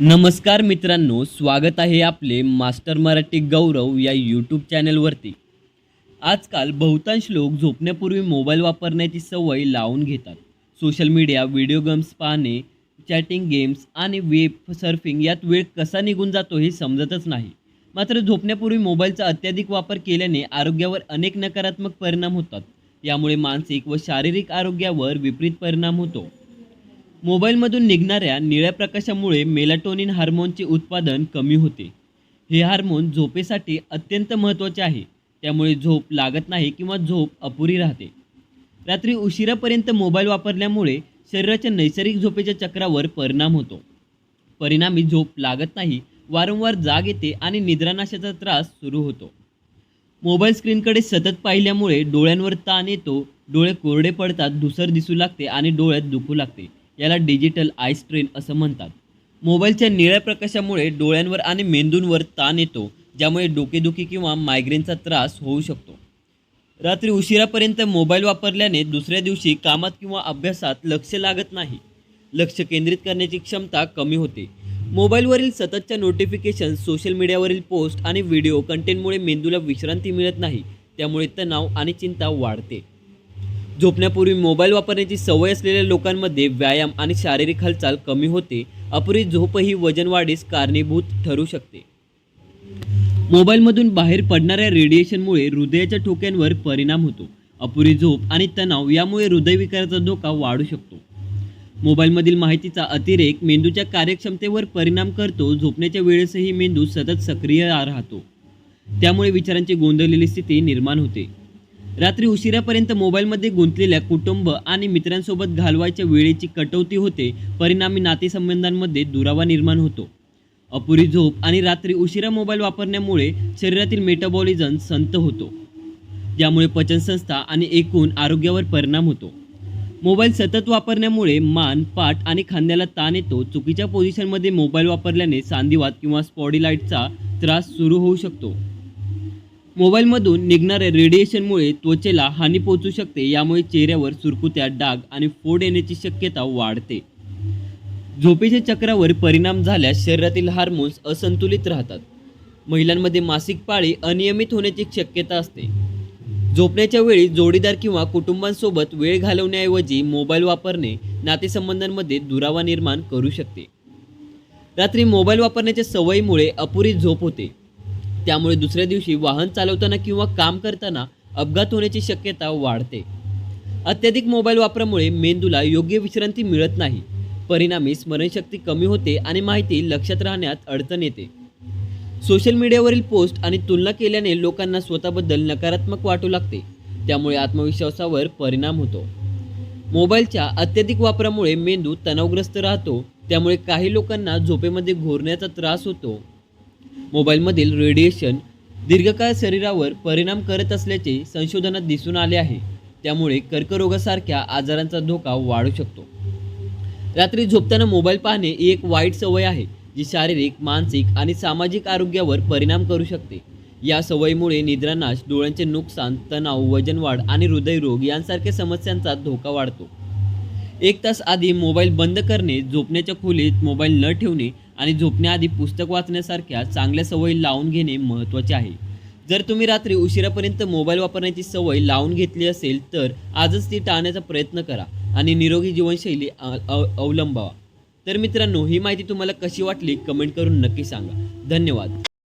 नमस्कार मित्रांनो स्वागत आहे आपले मास्टर मराठी गौरव या यूट्यूब चॅनलवरती. आजकाल बहुतांश लोक झोपण्यापूर्वी मोबाईल वापरण्याची सवय लावून घेतात. सोशल मीडिया व्हिडिओ गेम्स पाहणे चॅटिंग गेम्स आणि वेब सर्फिंग यात वेळ कसा निघून जातो हे समजतच नाही. मात्र झोपण्यापूर्वी मोबाईलचा अत्याधिक वापर केल्याने आरोग्यावर अनेक नकारात्मक परिणाम होतात. यामुळे मानसिक व शारीरिक आरोग्यावर विपरीत परिणाम होतो. मोबाईलमधून निघणाऱ्या निळ्या प्रकाशामुळे मेलाटोनिन हार्मोनचे उत्पादन कमी होते. हे हार्मोन झोपेसाठी अत्यंत महत्त्वाचे आहे. त्यामुळे झोप लागत नाही किंवा झोप अपुरी राहते. रात्री उशिरापर्यंत मोबाईल वापरल्यामुळे शरीराच्या नैसर्गिक झोपेच्या चक्रावर परिणाम होतो. परिणामी झोप लागत नाही वारंवार जाग येते आणि निद्रानाशाचा त्रास सुरू होतो. मोबाईल स्क्रीनकडे सतत पाहिल्यामुळे डोळ्यांवर ताण येतो डोळे कोरडे पडतात धुसर दिसू लागते आणि डोळ्यात दुखू लागते. याला डिजिटल आय स्ट्रेन असं म्हणतात. मोबाईलच्या निळ्या प्रकाशामुळे डोळ्यांवर आणि मेंदूंवर ताण येतो ज्यामुळे डोकेदुखी किंवा मायग्रेनचा त्रास होऊ शकतो. रात्री उशिरापर्यंत मोबाईल वापरल्याने दुसऱ्या दिवशी कामात किंवा अभ्यासात लक्ष लागत नाही. लक्ष केंद्रित करण्याची क्षमता कमी होते. मोबाईलवरील सततच्या नोटिफिकेशन सोशल मीडियावरील पोस्ट आणि व्हिडिओ कंटेंटमुळे मेंदूला विश्रांती मिळत नाही त्यामुळे तणाव आणि चिंता वाढते. झोपण्यापूर्वी मोबाईल वापरण्याची सवय असलेल्या लोकांमध्ये व्यायाम आणि शारीरिक हालचाल कमी होते. अपुरी झोप ही वजन वाढीस कारणीभूत ठरू शकते. मोबाईलमधून बाहेर पडणाऱ्या रेडिएशनमुळे हृदयाच्या ठोक्यांवर परिणाम होतो. अपुरी झोप आणि तणाव यामुळे हृदयविकाराचा धोका वाढू शकतो. मोबाईलमधील माहितीचा अतिरेक मेंदूच्या कार्यक्षमतेवर परिणाम करतो. झोपण्याच्या वेळेसही मेंदू सतत सक्रिय राहतो. त्यामुळे विचारांची गोंधळलेली स्थिती निर्माण होते. रात्री उशिरापर्यंत मोबाईलमध्ये गुंतलेल्या कुटुंब आणि मित्रांसोबत घालवायच्या वेळेची कटौती होते परिणामी नातेसंबंधांमध्ये दुरावा निर्माण होतो. अपुरी झोप आणि रात्री उशिरा मोबाईल वापरण्यामुळे शरीरातील मेटाबॉलिझम संत होतो. ज्यामुळे पचनसंस्था आणि एकूण आरोग्यावर परिणाम होतो. मोबाईल सतत वापरण्यामुळे मान पाठ आणि खांद्याला ताण येतो. चुकीच्या पोझिशनमध्ये मोबाईल वापरल्याने सांधिवात किंवा स्पॉडीलाईटचा त्रास सुरू होऊ शकतो. मोबाईलमधून निघणाऱ्या रेडिएशनमुळे त्वचेला हानी पोहोचू शकते यामुळे चेहऱ्यावर सुरकुत्या डाग आणि फोड येण्याची शक्यता वाढते. झोपेच्या चक्रावर परिणाम झाल्यास शरीरातील हार्मोन्स असंतुलित राहतात. महिलांमध्ये मासिक पाळी अनियमित होण्याची शक्यता असते. झोपण्याच्या वेळी जोडीदार किंवा कुटुंबांसोबत वेळ घालवण्याऐवजी मोबाईल वापरणे नातेसंबंधांमध्ये दुरावा निर्माण करू शकते. रात्री मोबाईल वापरण्याच्या सवयीमुळे अपुरी झोप होते. त्यामुळे दुसऱ्या दिवशी वाहन चालवताना किंवा काम करताना अपघात होण्याची शक्यता वाढते. अत्याधिक मोबाईल वापरामुळे मेंदूला योग्य विश्रांती मिळत नाही. परिणामी स्मरणशक्ती कमी होते आणि माहिती लक्षात राहण्यात अडचण येते. सोशल मीडियावरील पोस्ट आणि तुलना केल्याने लोकांना स्वतःबद्दल नकारात्मक वाटू लागते. त्यामुळे आत्मविश्वासावर परिणाम होतो. मोबाईलच्या अत्यधिक वापरामुळे मेंदू तणावग्रस्त राहतो. त्यामुळे काही लोकांना झोपेमध्ये घोरण्याचा त्रास होतो. मोबाईलमधील रेडिएशन दीर्घकाळ शरीरावर परिणाम करत असल्याचे संशोधनात दिसून आले आहे. त्यामुळे कर्करोगासारख्या आजारांचा धोका वाढू शकतो. रात्री झोपताना मोबाईल पाहणे ही एक वाईट सवय आहे जी शारीरिक मानसिक आणि सामाजिक आरोग्यावर परिणाम करू शकते. या सवयीमुळे निद्रानाश डोळ्यांचे नुकसान तणाव वजन वाढ आणि हृदयरोग यांसारख्या समस्यांचा धोका वाढतो. एक तास आधी मोबाईल बंद करणे झोपण्याच्या खोलीत मोबाईल न ठेवणे आणि झोपण्याआधी पुस्तक वाचण्यासारख्या चांगल्या सवयी लावून घेणे महत्त्वाचे आहे. जर तुम्ही रात्री उशिरापर्यंत मोबाईल वापरण्याची सवय लावून घेतली असेल तर आजच ती टाळण्याचा प्रयत्न करा आणि निरोगी जीवनशैली अवलंबावा. तर मित्रांनो ही माहिती तुम्हाला कशी वाटली कमेंट करून नक्की सांगा. धन्यवाद.